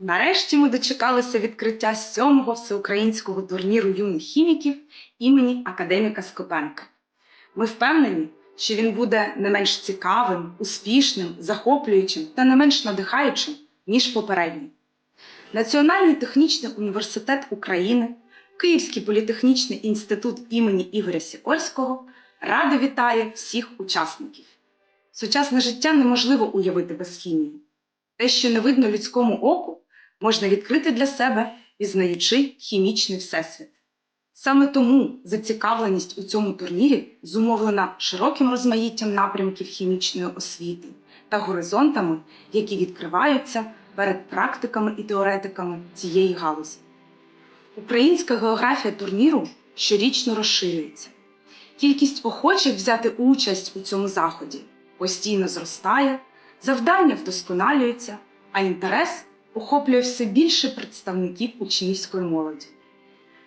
Нарешті ми дочекалися відкриття сьомого всеукраїнського турніру юних хіміків імені академіка Скопенка. Ми впевнені, що він буде не менш цікавим, успішним, захоплюючим та не менш надихаючим, ніж попередній. Національний технічний університет України, Київський політехнічний інститут імені Ігоря Сікорського радо вітає всіх учасників. Сучасне життя неможливо уявити без хімії. Те, що не видно людському оку, можна відкрити для себе, пізнаючи хімічний всесвіт. Саме тому зацікавленість у цьому турнірі зумовлена широким розмаїттям напрямків хімічної освіти та горизонтами, які відкриваються перед практиками і теоретиками цієї галузі. Українська географія турніру щорічно розширюється. Кількість охочих взяти участь у цьому заході постійно зростає, завдання вдосконалюються, а інтерес охоплює все більше представників учнівської молоді.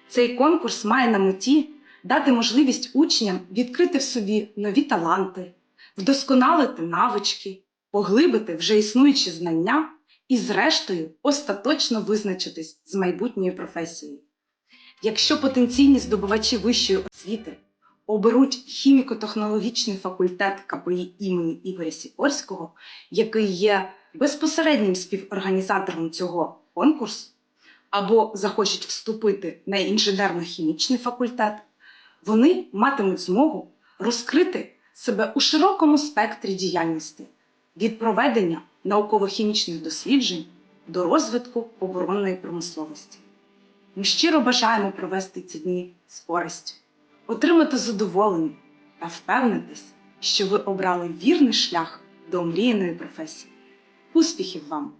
Цей конкурс має на меті дати можливість учням відкрити в собі нові таланти, вдосконалити навички, поглибити вже існуючі знання і, зрештою, остаточно визначитись з майбутньою професією. Якщо потенційні здобувачі вищої освіти оберуть хіміко-технологічний факультет КПІ імені Ігоря Сікорського, який є безпосереднім співорганізатором цього конкурсу, або захочуть вступити на інженерно-хімічний факультет, вони матимуть змогу розкрити себе у широкому спектрі діяльності від проведення науково-хімічних досліджень до розвитку оборонної промисловості. Ми щиро бажаємо провести ці дні з користю, отримати задоволення та впевнитись, що ви обрали вірний шлях до омріяної професії. Успіхів вам!